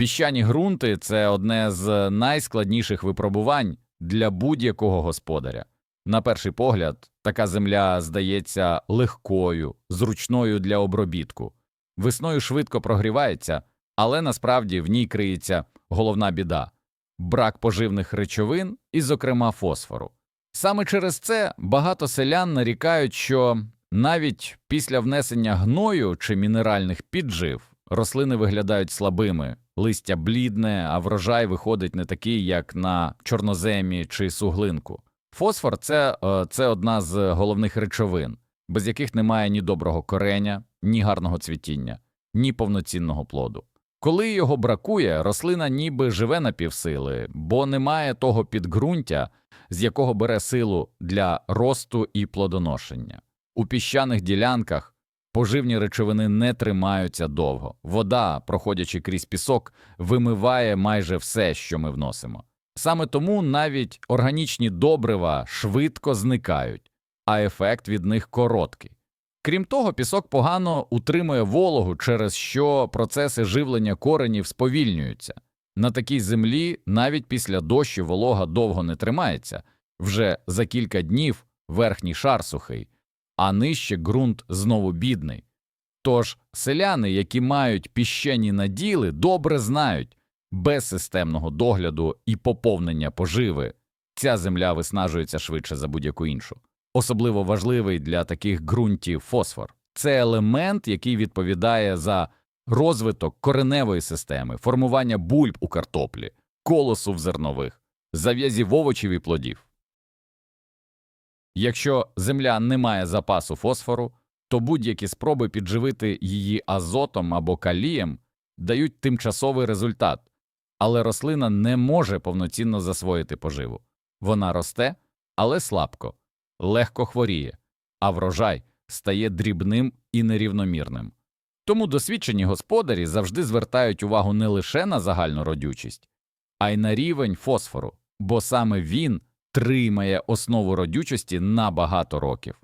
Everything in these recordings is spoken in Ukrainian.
Піщані ґрунти це одне з найскладніших випробувань для будь-якого господаря. На перший погляд, така земля здається легкою, зручною для обробітку. Весною швидко прогрівається, але насправді в ній криється головна біда брак поживних речовин і, зокрема, фосфору. Саме через це багато селян нарікають, що навіть після внесення гною чи мінеральних піджив рослини виглядають слабими, листя блідне, а врожай виходить не такий, як на чорноземі чи суглинку. Фосфор це, е, це одна з головних речовин, без яких немає ні доброго кореня, ні гарного цвітіння, ні повноцінного плоду. Коли його бракує, рослина ніби живе на півсили, бо немає того підґрунтя, з якого бере силу для росту і плодоношення. У піщаних ділянках поживні речовини не тримаються довго. Вода, проходячи крізь пісок, вимиває майже все, що ми вносимо. Саме тому навіть органічні добрива швидко зникають, а ефект від них короткий. Крім того, пісок погано утримує вологу, через що процеси живлення коренів сповільнюються. На такій землі навіть після дощу волога довго не тримається, вже за кілька днів верхній шар сухий, а нижче ґрунт знову бідний. Тож селяни, які мають піщені наділи, добре знають, без системного догляду і поповнення поживи ця земля виснажується швидше за будь-яку іншу. Особливо важливий для таких ґрунтів фосфор. Це елемент, який відповідає за розвиток кореневої системи, формування бульб у картоплі, колосу в зернових, зав'язів овочів і плодів. Якщо земля не має запасу фосфору, то будь-які спроби підживити її азотом або калієм дають тимчасовий результат, але рослина не може повноцінно засвоїти поживу. Вона росте, але слабко, легко хворіє, а врожай стає дрібним і нерівномірним. Тому досвідчені господарі завжди звертають увагу не лише на загальну родючість, а й на рівень фосфору, бо саме він тримає основу родючості на багато років.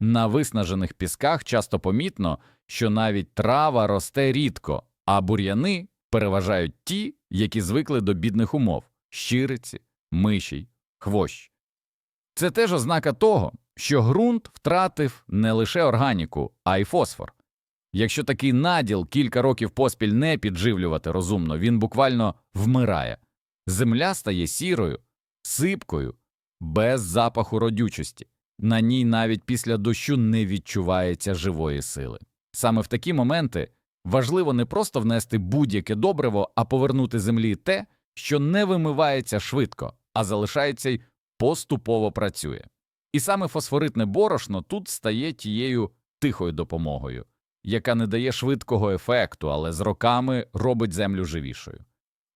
На виснажених пісках часто помітно, що навіть трава росте рідко, а бур'яни переважають ті, які звикли до бідних умов щириці, мишій, хвощ. Це теж ознака того, що ґрунт втратив не лише органіку, а й фосфор. Якщо такий наділ кілька років поспіль не підживлювати розумно, він буквально вмирає. Земля стає сірою, сипкою, без запаху родючості. На ній навіть після дощу не відчувається живої сили. Саме в такі моменти важливо не просто внести будь-яке добриво, а повернути землі те, що не вимивається швидко, а залишається й поступово працює. І саме фосфоритне борошно тут стає тією тихою допомогою, яка не дає швидкого ефекту, але з роками робить землю живішою.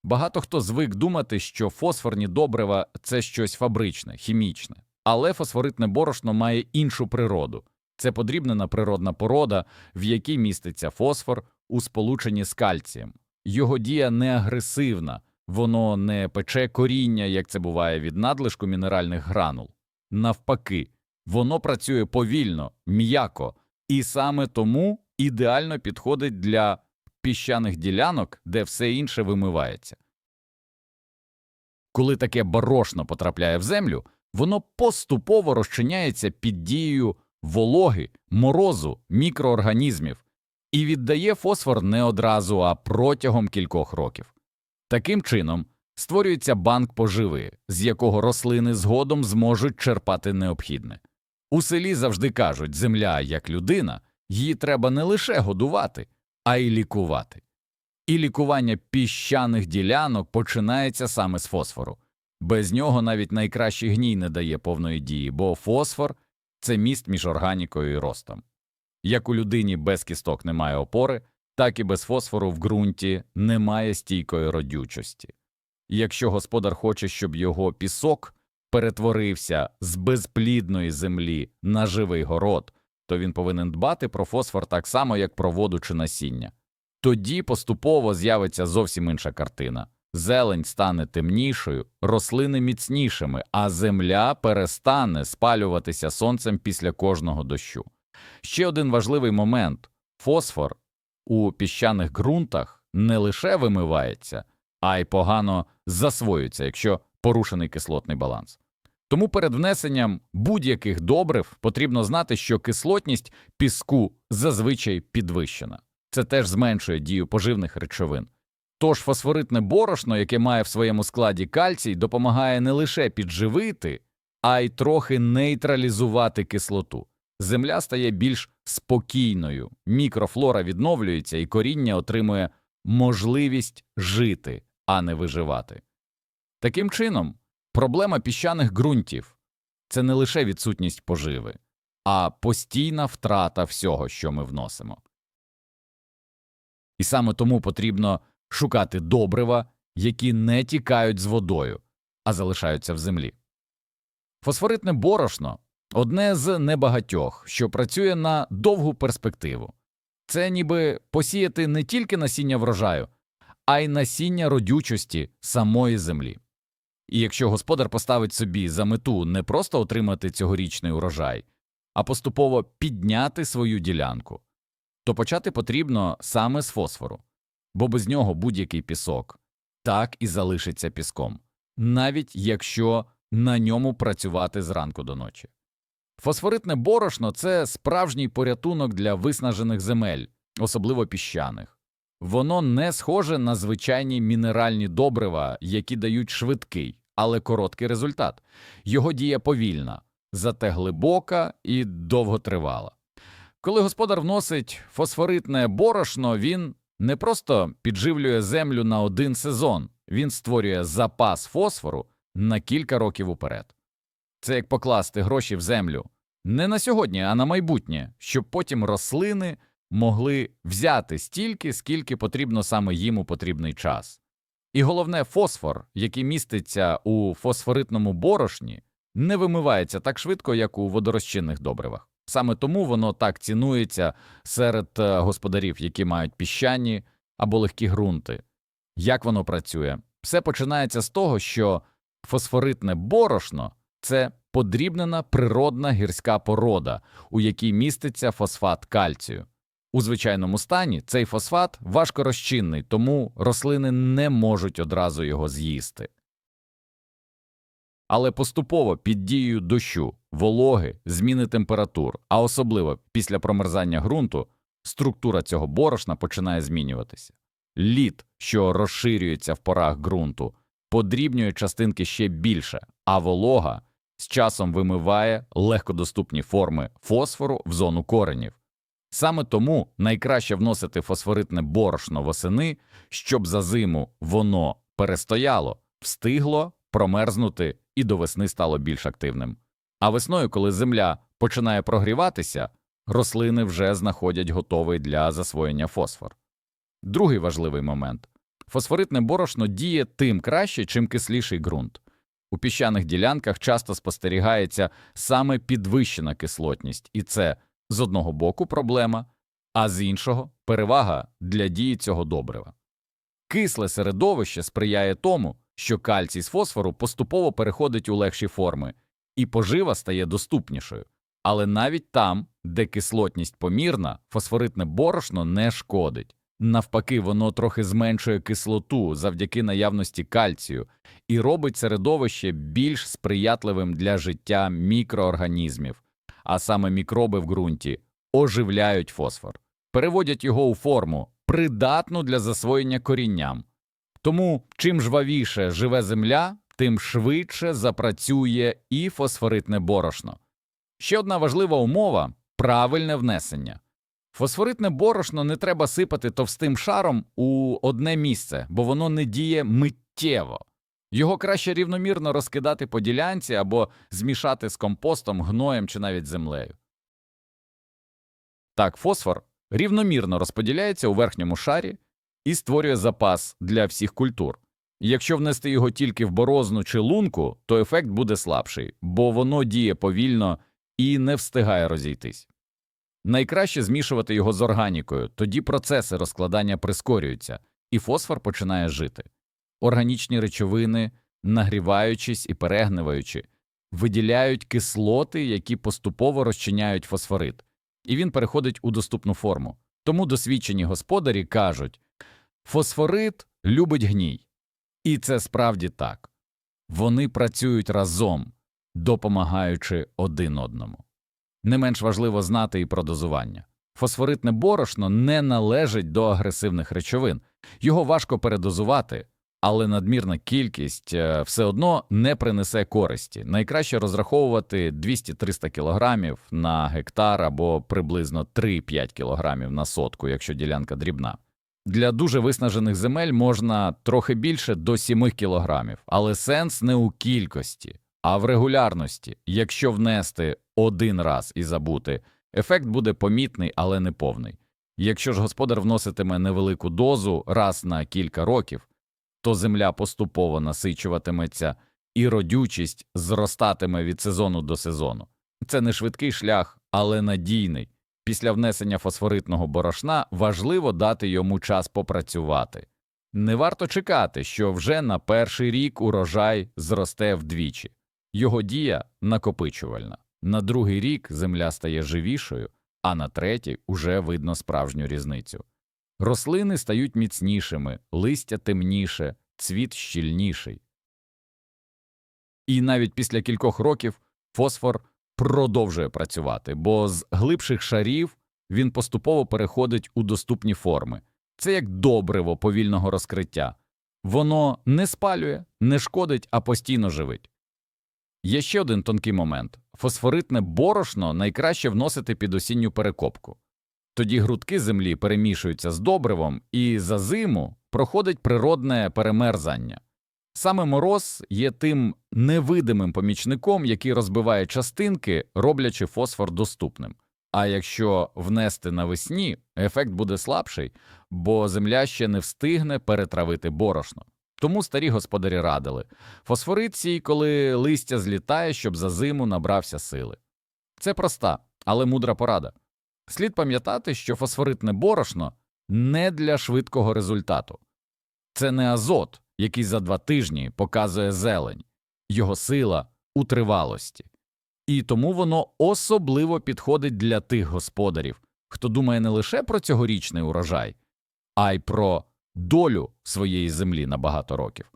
Багато хто звик думати, що фосфорні добрива це щось фабричне, хімічне, але фосфоритне борошно має іншу природу. Це подрібнена природна порода, в якій міститься фосфор у сполученні з кальцієм. Його дія не агресивна, воно не пече коріння, як це буває від надлишку мінеральних гранул. Навпаки, воно працює повільно, м'яко, і саме тому ідеально підходить для піщаних ділянок, де все інше вимивається. Коли таке борошно потрапляє в землю, воно поступово розчиняється під дією вологи, морозу, мікроорганізмів і віддає фосфор не одразу, а протягом кількох років. Таким чином створюється банк поживи, з якого рослини згодом зможуть черпати необхідне. У селі завжди кажуть земля як людина, її треба не лише годувати, а й лікувати. І лікування піщаних ділянок починається саме з фосфору. Без нього навіть найкращий гній не дає повної дії, бо фосфор це міст між органікою і ростом. Як у людині без кісток немає опори, так і без фосфору в ґрунті немає стійкої родючості. І якщо господар хоче, щоб його пісок перетворився з безплідної землі на живий город, то він повинен дбати про фосфор так само, як про воду чи насіння. Тоді поступово з'явиться зовсім інша картина. Зелень стане темнішою, рослини міцнішими, а земля перестане спалюватися сонцем після кожного дощу. Ще один важливий момент фосфор у піщаних ґрунтах не лише вимивається, а й погано засвоюється, якщо порушений кислотний баланс. Тому перед внесенням будь-яких добрив потрібно знати, що кислотність піску зазвичай підвищена. Це теж зменшує дію поживних речовин. Тож фосфоритне борошно, яке має в своєму складі кальцій, допомагає не лише підживити, а й трохи нейтралізувати кислоту. Земля стає більш спокійною, мікрофлора відновлюється і коріння отримує можливість жити, а не виживати. Таким чином, проблема піщаних ґрунтів це не лише відсутність поживи, а постійна втрата всього, що ми вносимо. І саме тому потрібно шукати добрива, які не тікають з водою, а залишаються в землі. Фосфоритне борошно одне з небагатьох, що працює на довгу перспективу. Це ніби посіяти не тільки насіння врожаю, а й насіння родючості самої землі. І якщо господар поставить собі за мету не просто отримати цьогорічний урожай, а поступово підняти свою ділянку, то почати потрібно саме з фосфору, бо без нього будь-який пісок так і залишиться піском, навіть якщо на ньому працювати зранку до ночі. Фосфоритне борошно це справжній порятунок для виснажених земель, особливо піщаних. Воно не схоже на звичайні мінеральні добрива, які дають швидкий, але короткий результат. Його дія повільна, зате глибока і довготривала. Коли господар вносить фосфоритне борошно, він не просто підживлює землю на один сезон, він створює запас фосфору на кілька років уперед. Це як покласти гроші в землю не на сьогодні, а на майбутнє, щоб потім рослини могли взяти стільки, скільки потрібно саме їм у потрібний час. І головне, фосфор, який міститься у фосфоритному борошні, не вимивається так швидко, як у водорозчинних добривах. Саме тому воно так цінується серед е, господарів, які мають піщані або легкі ґрунти. Як воно працює? Все починається з того, що фосфоритне борошно це подрібнена природна гірська порода, у якій міститься фосфат кальцію. У звичайному стані цей фосфат важкорозчинний, тому рослини не можуть одразу його з'їсти. Але поступово під дією дощу, вологи, зміни температур, а особливо після промерзання ґрунту, структура цього борошна починає змінюватися. Лід, що розширюється в порах ґрунту, подрібнює частинки ще більше, а волога з часом вимиває легкодоступні форми фосфору в зону коренів. Саме тому найкраще вносити фосфоритне борошно восени, щоб за зиму воно перестояло, встигло промерзнути і до весни стало більш активним. А весною, коли земля починає прогріватися, рослини вже знаходять готовий для засвоєння фосфор. Другий важливий момент фосфоритне борошно діє тим краще, чим кисліший ґрунт. У піщаних ділянках часто спостерігається саме підвищена кислотність, і це з одного боку проблема, а з іншого перевага для дії цього добрива. Кисле середовище сприяє тому, що кальцій з фосфору поступово переходить у легші форми, і пожива стає доступнішою. Але навіть там, де кислотність помірна, фосфоритне борошно не шкодить. Навпаки, воно трохи зменшує кислоту завдяки наявності кальцію і робить середовище більш сприятливим для життя мікроорганізмів, а саме мікроби в ґрунті оживляють фосфор, переводять його у форму, придатну для засвоєння корінням. Тому чим жвавіше живе земля, тим швидше запрацює і фосфоритне борошно. Ще одна важлива умова правильне внесення. Фосфоритне борошно не треба сипати товстим шаром у одне місце, бо воно не діє миттєво. Його краще рівномірно розкидати по ділянці або змішати з компостом, гноєм чи навіть землею. Так, фосфор рівномірно розподіляється у верхньому шарі і створює запас для всіх культур. Якщо внести його тільки в борозну чи лунку, то ефект буде слабший, бо воно діє повільно і не встигає розійтись. Найкраще змішувати його з органікою, тоді процеси розкладання прискорюються, і фосфор починає жити. Органічні речовини, нагріваючись і перегниваючи, виділяють кислоти, які поступово розчиняють фосфорит, і він переходить у доступну форму. Тому досвідчені господарі кажуть Фосфорит любить гній. І це справді так. Вони працюють разом, допомагаючи один одному. Не менш важливо знати і про дозування. Фосфоритне борошно не належить до агресивних речовин, його важко передозувати, але надмірна кількість е, все одно не принесе користі. Найкраще розраховувати 200-300 кг на гектар або приблизно 3-5 кг на сотку, якщо ділянка дрібна. Для дуже виснажених земель можна трохи більше до 7 кг, але сенс не у кількості, а в регулярності. Якщо внести один раз і забути, ефект буде помітний, але не повний. Якщо ж господар вноситиме невелику дозу раз на кілька років, то земля поступово насичуватиметься і родючість зростатиме від сезону до сезону. Це не швидкий шлях, але надійний. Після внесення фосфоритного борошна важливо дати йому час попрацювати. Не варто чекати, що вже на перший рік урожай зросте вдвічі. Його дія накопичувальна. На другий рік земля стає живішою, а на третій уже видно справжню різницю. Рослини стають міцнішими, листя темніше, цвіт щільніший. І навіть після кількох років фосфор продовжує працювати, бо з глибших шарів він поступово переходить у доступні форми. Це як добриво повільного розкриття. Воно не спалює, не шкодить, а постійно живить. Є ще один тонкий момент фосфоритне борошно найкраще вносити під осінню перекопку. Тоді грудки землі перемішуються з добривом, і за зиму проходить природне перемерзання. Саме мороз є тим невидимим помічником, який розбиває частинки, роблячи фосфор доступним. А якщо внести навесні, ефект буде слабший, бо земля ще не встигне перетравити борошно. Тому старі господарі радили фосфорит сій, коли листя злітає, щоб за зиму набрався сили. Це проста, але мудра порада. Слід пам'ятати, що фосфоритне борошно не для швидкого результату. Це не азот, який за два тижні показує зелень, його сила у тривалості. І тому воно особливо підходить для тих господарів, хто думає не лише про цьогорічний урожай, а й про долю своєї землі на багато років.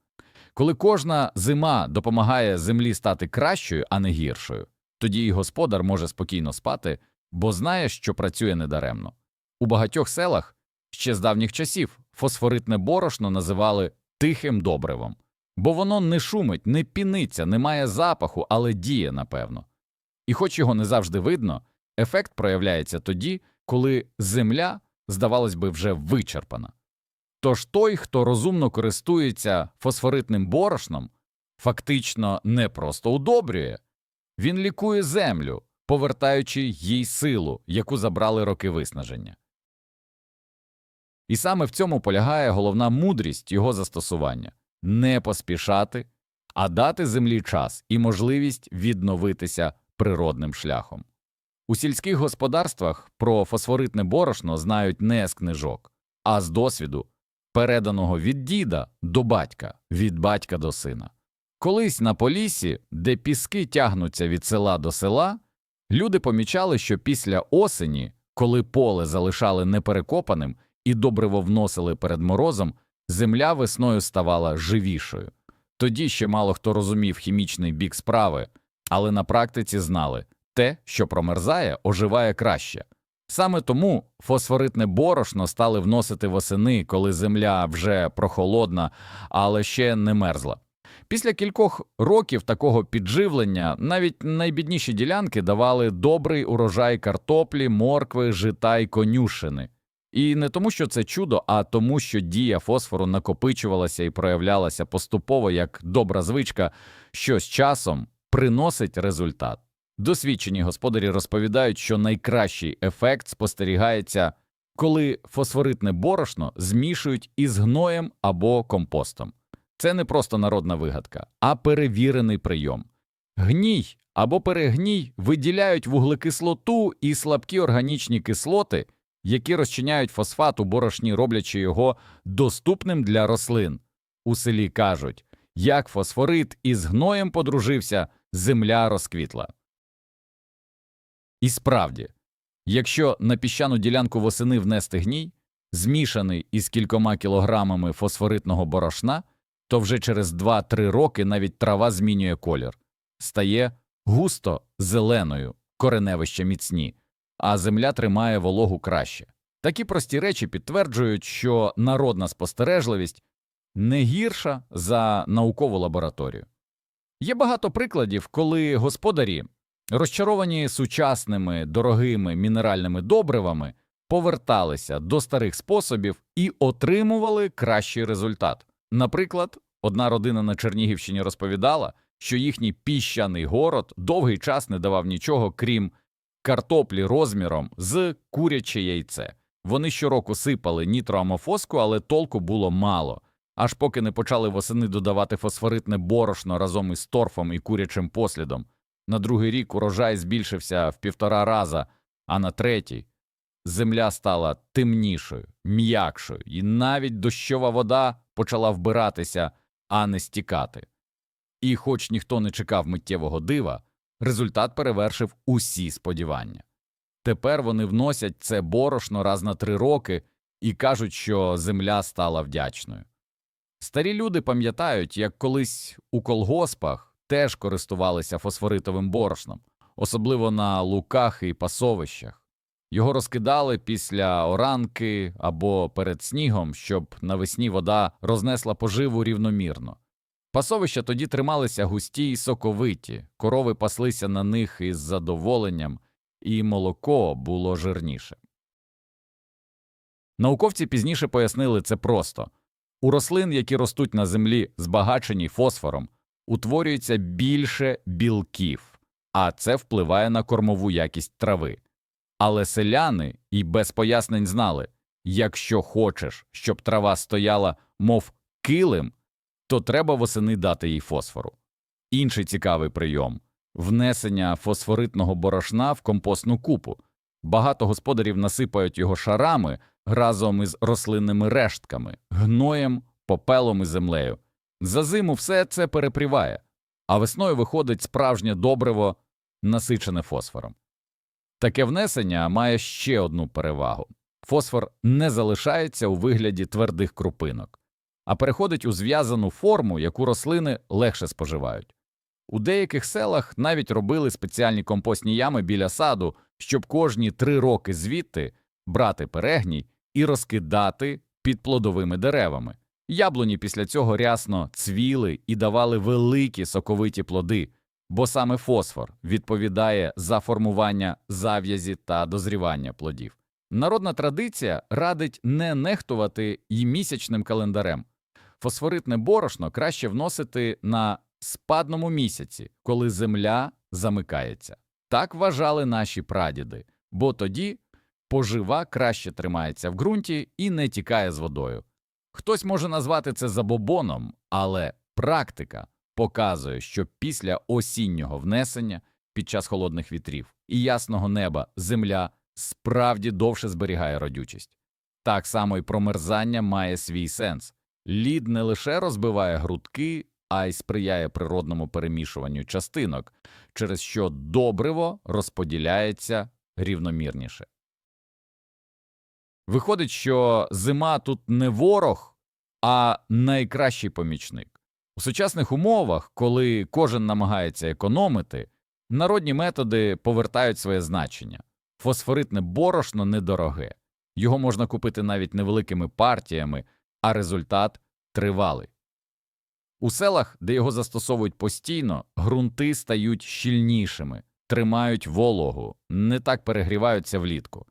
Коли кожна зима допомагає землі стати кращою, а не гіршою, тоді і господар може спокійно спати, бо знає, що працює недаремно. У багатьох селах ще з давніх часів фосфоритне борошно називали тихим добривом, бо воно не шумить, не піниться, не має запаху, але діє, напевно. І хоч його не завжди видно, ефект проявляється тоді, коли земля, здавалось би, вже вичерпана. Тож той, хто розумно користується фосфоритним борошном, фактично не просто удобрює, він лікує землю, повертаючи їй силу, яку забрали роки виснаження. І саме в цьому полягає головна мудрість його застосування не поспішати, а дати землі час і можливість відновитися природним шляхом. У сільських господарствах про фосфоритне борошно знають не з книжок, а з досвіду, переданого від діда до батька, від батька до сина. Колись на полісі, де піски тягнуться від села до села, люди помічали, що після осені, коли поле залишали неперекопаним і добриво вносили перед морозом, земля весною ставала живішою. Тоді ще мало хто розумів хімічний бік справи, але на практиці знали те, що промерзає, оживає краще. Саме тому фосфоритне борошно стали вносити восени, коли земля вже прохолодна, але ще не мерзла. Після кількох років такого підживлення навіть найбідніші ділянки давали добрий урожай картоплі, моркви, жита й конюшини. І не тому, що це чудо, а тому, що дія фосфору накопичувалася і проявлялася поступово як добра звичка, що з часом приносить результат. Досвідчені господарі розповідають, що найкращий ефект спостерігається, коли фосфоритне борошно змішують із гноєм або компостом. Це не просто народна вигадка, а перевірений прийом. Гній або перегній виділяють вуглекислоту і слабкі органічні кислоти, які розчиняють фосфат у борошні, роблячи його доступним для рослин. У селі кажуть, як фосфорит із гноєм подружився, земля розквітла. І справді, якщо на піщану ділянку восени внести гній, змішаний із кількома кілограмами фосфоритного борошна, то вже через 2-3 роки навіть трава змінює колір, стає густо зеленою, кореневища міцні, а земля тримає вологу краще. Такі прості речі підтверджують, що народна спостережливість не гірша за наукову лабораторію. Є багато прикладів, коли господарі, розчаровані сучасними дорогими мінеральними добривами, поверталися до старих способів і отримували кращий результат. Наприклад, одна родина на Чернігівщині розповідала, що їхній піщаний город довгий час не давав нічого, крім картоплі розміром з куряче яйце. Вони щороку сипали нітроамофоску, але толку було мало, аж поки не почали восени додавати фосфоритне борошно разом із торфом і курячим послідом. На другий рік урожай збільшився в півтора раза, а на третій земля стала темнішою, м'якшою, і навіть дощова вода почала вбиратися, а не стікати. І, хоч ніхто не чекав миттєвого дива, результат перевершив усі сподівання. Тепер вони вносять це борошно раз на три роки і кажуть, що земля стала вдячною. Старі люди пам'ятають, як колись у колгоспах теж користувалися фосфоритовим борошном, особливо на луках і пасовищах. Його розкидали після оранки або перед снігом, щоб навесні вода рознесла поживу рівномірно. Пасовища тоді трималися густі й соковиті, корови паслися на них із задоволенням, і молоко було жирніше. Науковці пізніше пояснили це просто у рослин, які ростуть на землі, збагачені фосфором, утворюється більше білків, а це впливає на кормову якість трави. Але селяни і без пояснень знали якщо хочеш, щоб трава стояла, мов килим, то треба восени дати їй фосфору. Інший цікавий прийом внесення фосфоритного борошна в компостну купу. Багато господарів насипають його шарами разом із рослинними рештками, гноєм, попелом і землею. За зиму все це перепріває, а весною виходить справжнє добриво, насичене фосфором. Таке внесення має ще одну перевагу фосфор не залишається у вигляді твердих крупинок, а переходить у зв'язану форму, яку рослини легше споживають. У деяких селах навіть робили спеціальні компостні ями біля саду, щоб кожні три роки звідти брати перегній і розкидати під плодовими деревами. Яблуні після цього рясно цвіли і давали великі соковиті плоди, бо саме фосфор відповідає за формування зав'язі та дозрівання плодів. Народна традиція радить не нехтувати й місячним календарем. Фосфоритне борошно краще вносити на спадному місяці, коли земля замикається. Так вважали наші прадіди, бо тоді пожива краще тримається в ґрунті і не тікає з водою. Хтось може назвати це забобоном, але практика показує, що після осіннього внесення під час холодних вітрів і ясного неба земля справді довше зберігає родючість. Так само й промерзання має свій сенс. Лід не лише розбиває грудки, а й сприяє природному перемішуванню частинок, через що добриво розподіляється рівномірніше. Виходить, що зима тут не ворог, а найкращий помічник. У сучасних умовах, коли кожен намагається економити, народні методи повертають своє значення. Фосфоритне борошно недороге, його можна купити навіть невеликими партіями, а результат тривалий. У селах, де його застосовують постійно, ґрунти стають щільнішими, тримають вологу, не так перегріваються влітку.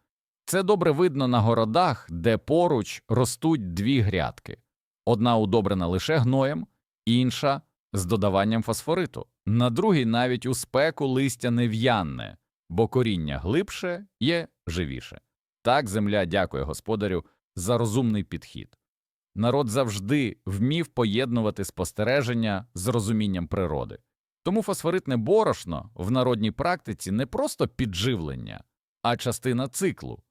Це добре видно на городах, де поруч ростуть дві грядки одна удобрена лише гноєм, інша з додаванням фосфориту, на другій навіть у спеку листя не в'янне, бо коріння глибше є живіше. Так земля дякує господарю за розумний підхід. Народ завжди вмів поєднувати спостереження з розумінням природи. Тому фосфоритне борошно в народній практиці не просто підживлення, а частина циклу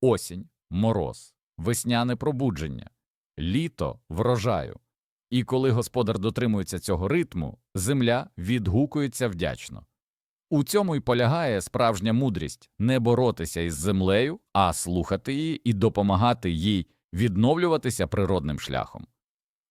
осінь, мороз, весняне пробудження, літо врожаю. І коли господар дотримується цього ритму, земля відгукується вдячно. У цьому й полягає справжня мудрість не боротися із землею, а слухати її і допомагати їй відновлюватися природним шляхом.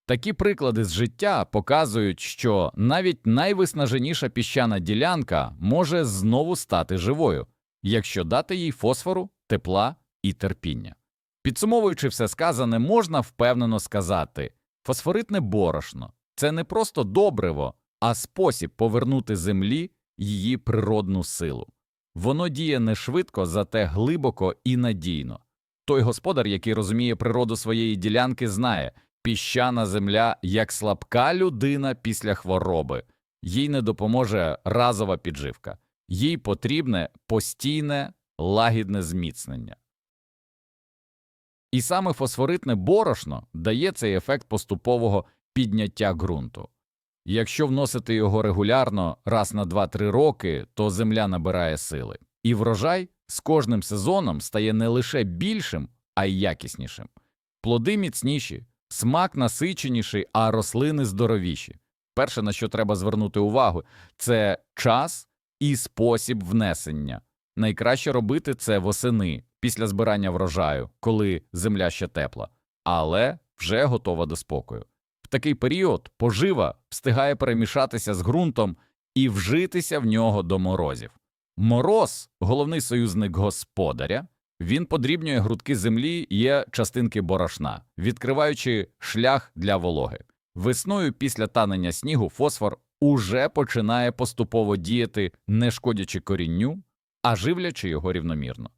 Такі приклади з життя показують, що навіть найвиснаженіша піщана ділянка може знову стати живою, якщо дати їй фосфору, тепла і терпіння. Підсумовуючи все сказане, можна впевнено сказати фосфоритне борошно це не просто добриво, а спосіб повернути землі її природну силу. Воно діє не швидко, зате глибоко і надійно. Той господар, який розуміє природу своєї ділянки, знає піщана земля як слабка людина після хвороби, їй не допоможе разова підживка, їй потрібне постійне лагідне зміцнення. І саме фосфоритне борошно дає цей ефект поступового підняття ґрунту. Якщо вносити його регулярно раз на 2-3 роки, то земля набирає сили, і врожай з кожним сезоном стає не лише більшим, а й якіснішим. Плоди міцніші, смак насиченіший, а рослини здоровіші. Перше, на що треба звернути увагу, це час і спосіб внесення. Найкраще робити це восени після збирання врожаю, коли земля ще тепла, але вже готова до спокою. В такий період пожива встигає перемішатися з ґрунтом і вжитися в нього до морозів. Мороз, головний союзник господаря, він подрібнює грудки землі, є частинки борошна, відкриваючи шлях для вологи. Весною після танення снігу фосфор уже починає поступово діяти, не шкодячи корінню, а живлячи його рівномірно.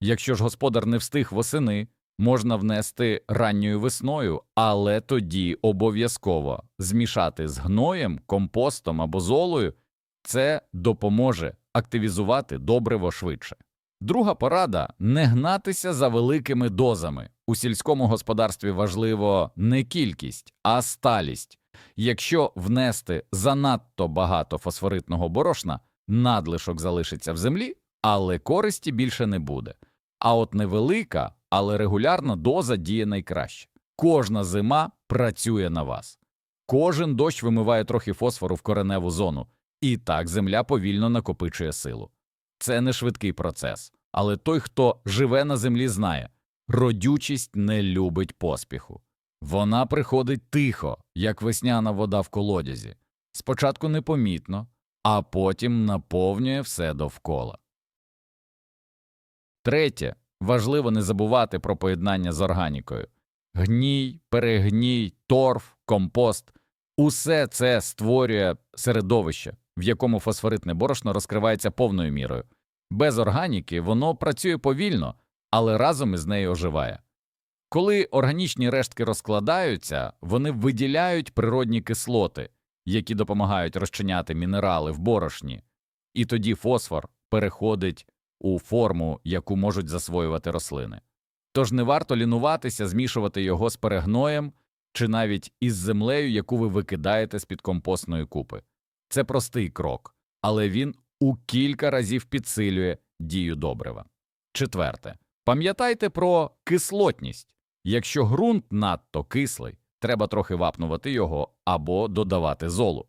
Якщо ж господар не встиг восени, можна внести ранньою весною, але тоді обов'язково змішати з гноєм, компостом або золою, це допоможе активізувати добриво швидше. Друга порада не гнатися за великими дозами. У сільському господарстві важливо не кількість, а сталість. Якщо внести занадто багато фосфоритного борошна, надлишок залишиться в землі, але користі більше не буде. А от невелика, але регулярна доза діє найкраще. Кожна зима працює на вас. Кожен дощ вимиває трохи фосфору в кореневу зону, і так земля повільно накопичує силу. Це не швидкий процес, але той, хто живе на землі, знає родючість не любить поспіху. Вона приходить тихо, як весняна вода в колодязі, спочатку непомітно, а потім наповнює все довкола. Третє важливо не забувати про поєднання з органікою. Гній, перегній, торф, компост усе це створює середовище, в якому фосфоритне борошно розкривається повною мірою. Без органіки воно працює повільно, але разом із нею оживає. Коли органічні рештки розкладаються, вони виділяють природні кислоти, які допомагають розчиняти мінерали в борошні, і тоді фосфор переходить у форму, яку можуть засвоювати рослини. Тож не варто лінуватися, змішувати його з перегноєм чи навіть із землею, яку ви викидаєте з під компостної купи. Це простий крок, але він у кілька разів підсилює дію добрива. Четверте. Пам'ятайте про кислотність. Якщо ґрунт надто кислий, треба трохи вапнувати його або додавати золу.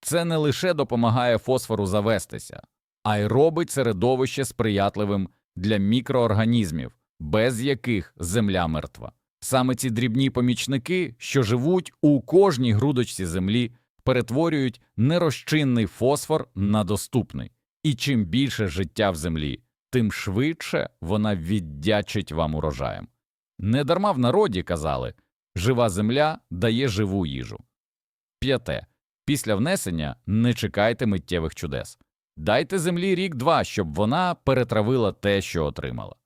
Це не лише допомагає фосфору завестися, а й робить середовище сприятливим для мікроорганізмів, без яких земля мертва. Саме ці дрібні помічники, що живуть у кожній грудочці землі, перетворюють нерозчинний фосфор на доступний, і чим більше життя в землі, тим швидше вона віддячить вам урожаєм. Недарма в народі казали жива земля дає живу їжу. П'яте. Після внесення не чекайте миттєвих чудес. Дайте землі рік-два, щоб вона перетравила те, що отримала.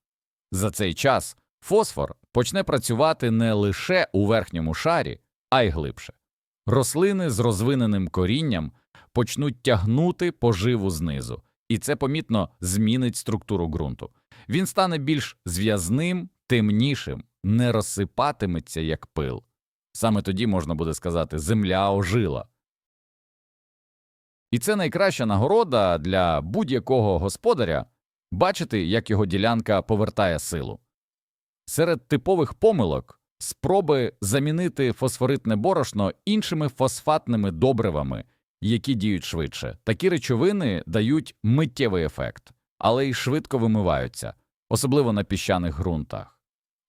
За цей час фосфор почне працювати не лише у верхньому шарі, а й глибше. Рослини з розвиненим корінням почнуть тягнути поживу знизу, і це помітно змінить структуру ґрунту. Він стане більш зв'язним, темнішим, не розсипатиметься як пил. Саме тоді можна буде сказати земля ожила. І це найкраща нагорода для будь-якого господаря бачити, як його ділянка повертає силу. Серед типових помилок спроби замінити фосфоритне борошно іншими фосфатними добривами, які діють швидше. Такі речовини дають миттєвий ефект, але й швидко вимиваються, особливо на піщаних ґрунтах.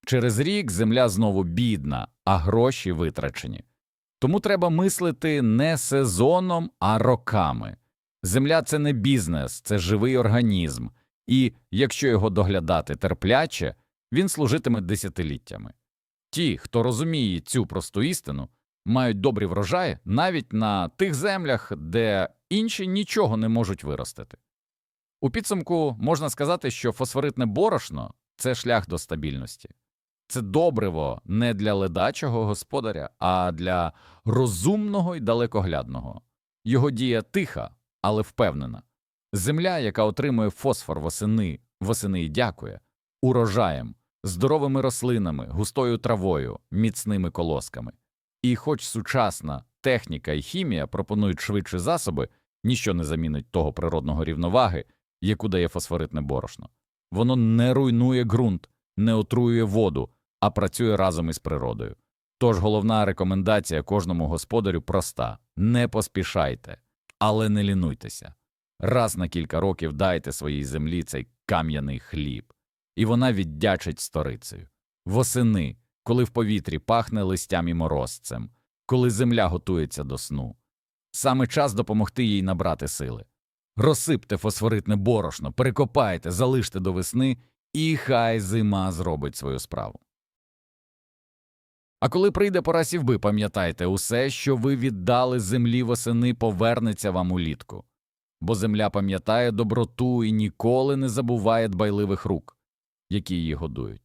Через рік земля знову бідна, а гроші витрачені. Тому треба мислити не сезоном, а роками. Земля це не бізнес, це живий організм, і якщо його доглядати терпляче, він служитиме десятиліттями. Ті, хто розуміє цю просту істину, мають добрі врожаї навіть на тих землях, де інші нічого не можуть виростити. У підсумку можна сказати, що фосфоритне борошно це шлях до стабільності. Це добриво не для ледачого господаря, а для розумного і далекоглядного. Його дія тиха, але впевнена. Земля, яка отримує фосфор восени, восени і дякує, урожаєм, здоровими рослинами, густою травою, міцними колосками. І хоч сучасна техніка і хімія пропонують швидші засоби, ніщо не замінить того природного рівноваги, яку дає фосфоритне борошно. Воно не руйнує ґрунт, не отруює воду, а працює разом із природою. Тож головна рекомендація кожному господарю проста не поспішайте, але не лінуйтеся. Раз на кілька років дайте своїй землі цей кам'яний хліб, і вона віддячить сторицею. Восени, коли в повітрі пахне листям і морозцем, коли земля готується до сну. Саме час допомогти їй набрати сили. Розсипте фосфоритне борошно, перекопайте, залиште до весни, і хай зима зробить свою справу. А коли прийде пора сівби, пам'ятайте, усе, що ви віддали землі восени, повернеться вам улітку. Бо земля пам'ятає доброту і ніколи не забуває дбайливих рук, які її годують.